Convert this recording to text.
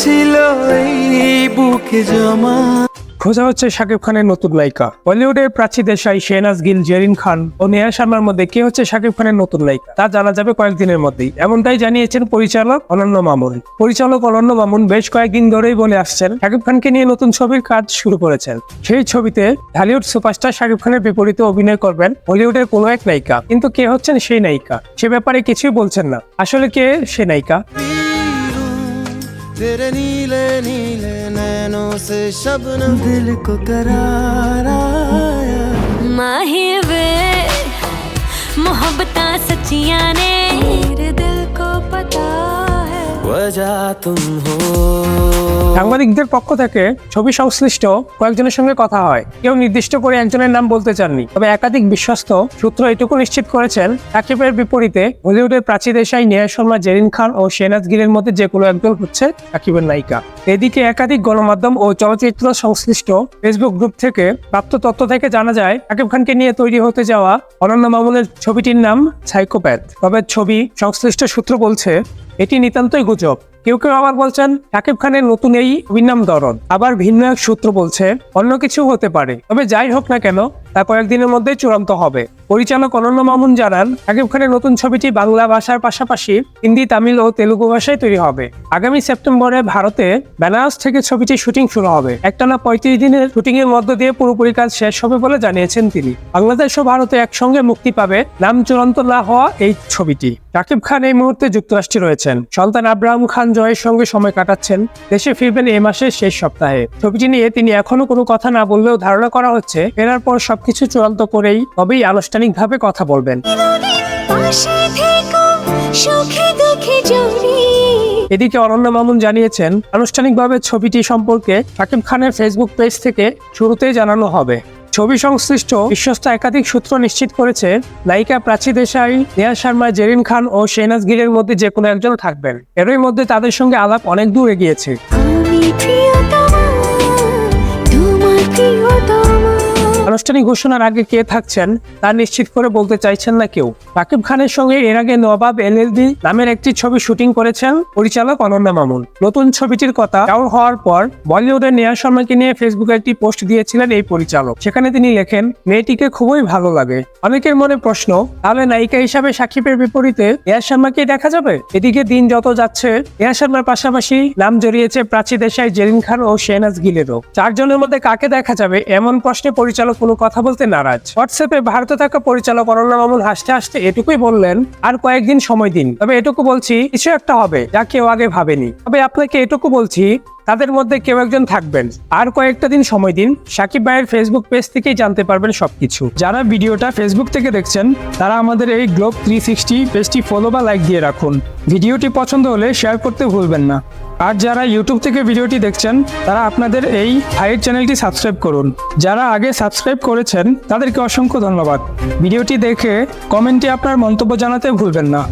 ছিল এই বুকে জমা। খোঁজা হচ্ছে শাকিব খানের নতুন নায়িকা বলিউডের প্রাচী দেশাই শেহনাজ গিল, জেরিন খান ও নেহা শর্মার মধ্যে কে হচ্ছে শাকিব খানের নতুন নায়িকা তা জানা যাবে কয়েকদিনের মধ্যেই। এমনটাই জানিয়েছেন পরিচালক অনন্য মামুন। পরিচালক অনন্য মামুন বেশ কয়েকদিন ধরেই বলে আসছেন, শাকিব খানকে নিয়ে নতুন ছবির কাজ শুরু করেছেন। সেই ছবিতে ঢালিউড সুপারস্টার শাকিব খানের বিপরীতে অভিনয় করবেন বলিউডের কোনো এক নায়িকা। কিন্তু কে হচ্ছেন সেই নায়িকা? সে ব্যাপারে কিছুই বলছেন না। আসলে কে? সে নায়িকা। तेरे नीले नीले नैनों से शबन दिल को करारा माहे वे मोहब्बत सचिया ने। मेरे दिल को पता সাংবাদিকদের পক্ষ থেকে ছবি সংশ্লিষ্ট কয়েকজনের সঙ্গে কথা হয়। কেউ নির্দিষ্ট করে একজনের নাম বলতে চাননি, তবে একাধিক বিশ্বস্ত সূত্র এটুকু নিশ্চিত করেছেন সাকিবের বিপরীতে বলিউডের প্রাচী দেশাই নেহা শর্মা জেরিন খান ও শেনাজ গিলের মধ্যে যে কোনো একজন হচ্ছে সাকিবের নায়িকা। এদিকে একাধিক গণমাধ্যম ও চলচ্চিত্র সংশ্লিষ্ট ফেসবুক গ্রুপ থেকে প্রাপ্ত তথ্য থেকে জানা যায় সাকিব খানকে নিয়ে তৈরি হতে যাওয়া অনন্য মামুনের ছবিটির নাম সাইকোপ্যাথ। তবে ছবি সংশ্লিষ্ট সূত্র বলছে এটি নিতান্তই গুজব। কেউ কেউ আবার বলছেন শাকিব খানের নতুন এই অভিনাম দরদ আবার ভিন্ন এক সূত্র বলছে, অন্য কিছু হতে পারে। তবে যাই হোক না কেন তা কয়েকদিনের মধ্যে চূড়ান্ত হবে। পরিচালক অনন্য মামুন জানান শাকিব খানের নতুন ছবিটি বাংলা ভাষার পাশাপাশি হিন্দি, তামিল ও তেলুগু ভাষায় তৈরি হবে। আগামী সেপ্টেম্বরে ভারতে বেনারস থেকে ছবিটি শুটিং শুরু হবে। একটানা পঁয়ত্রিশ দিনের শুটিং এর মধ্য দিয়ে পুরোপুরি কাজ শেষ হবে বলে জানিয়েছেন তিনি। বাংলাদেশ ও ভারতে একসঙ্গে মুক্তি পাবে নাম চূড়ান্ত না হওয়া এই ছবিটি। শাকিব খান এই মুহূর্তে যুক্তরাষ্ট্রে রয়েছেন। সন্তান আব্রাহাম খান জয়ের সঙ্গে সময় কাটাচ্ছেন। দেশে ফিরবেন এই মাসের শেষ সপ্তাহে। ছবিটি নিয়ে তিনি এখনও কোনো কথা না বললেও ধারণা করা হচ্ছে, ফেরার পর সবকিছু চূড়ান্ত করেই তবেই আনুষ্ঠানিকভাবে কথা বলবেন। এদিকে অনন্য মামুন জানিয়েছেন, আনুষ্ঠানিকভাবে ছবিটি সম্পর্কে শাকিব খানের ফেসবুক পেজ থেকে শুরুতেই জানানো হবে। ছবি সংশ্লিষ্ট বিশ্বস্ত একাধিক সূত্র নিশ্চিত করেছে, নায়িকা প্রাচী দেশাই, নেহা শর্মা, জেরিন খান ও শেনাজ গিলের মধ্যে যে কোনো একজন থাকবেন। এরই মধ্যে তাদের সঙ্গে আলাপ অনেক দূর এগিয়েছে। আনুষ্ঠানিক ঘোষণার আগে কে থাকছেন, তা নিশ্চিত করে বলতে চাইছেন না কেউ। সাকিব খানের সঙ্গে এর আগে নবাব এলএলবি নামের একটি ছবি শুটিং করেছেন পরিচালক অনন্যা মামুন। নতুন ছবিটির কথা হওয়ার পর বলিউডের নেহা শর্মাকে নিয়ে ফেসবুকে একটি পোস্ট দিয়েছিলেন এই পরিচালক। সেখানে তিনি লেখেন, মেয়েটিকে খুবই ভালো লাগে। অনেকের মনে প্রশ্ন, তাহলে নায়িকা হিসাবে সাকিবের বিপরীতে নেহা শর্মাকে দেখা যাবে? এদিকে দিন যত যাচ্ছে, নেহা শর্মার পাশাপাশি নাম জড়িয়েছে প্রাচী দেশাই, জেরিন খান ও শেহনাজ গিলেরও। চারজনের মধ্যে কাকে দেখা যাবে, এমন প্রশ্নে পরিচালক কোনো কথা বলতে নারাজ। হোয়াটসঅ্যাপে ভারতে থাকা পরিচালক অরণ্য মামুন হাসতে হাসতে এটুকুই বললেন, আর কয়েকদিন সময় দিন। তবে এটুকু বলছি, কিছু একটা হবে, যা কেউ আগে ভাবেনি। তবে আপনাকে এটুকু বলছি তাদের মধ্যে কেউ একজন থাকবেন। আর কয়েকটা দিন সময় দিন, সাকিব ভাইয়ের ফেসবুক পেজ থেকেই জানতে পারবেন সবকিছু। যারা ভিডিওটা ফেসবুক থেকে দেখছেন, তারা আমাদের এই গ্লোব থ্রি সিক্সটি পেজটি ফলো বা লাইক দিয়ে রাখুন। ভিডিওটি পছন্দ হলে শেয়ার করতে ভুলবেন না। আর যারা ইউটিউব থেকে ভিডিওটি দেখছেন, তারা আপনাদের এই ভাইয়ের চ্যানেলটি সাবস্ক্রাইব করুন। যারা আগে সাবস্ক্রাইব করেছেন, তাদেরকে অসংখ্য ধন্যবাদ। ভিডিওটি দেখে কমেন্টে আপনার মন্তব্য জানাতে ভুলবেন না।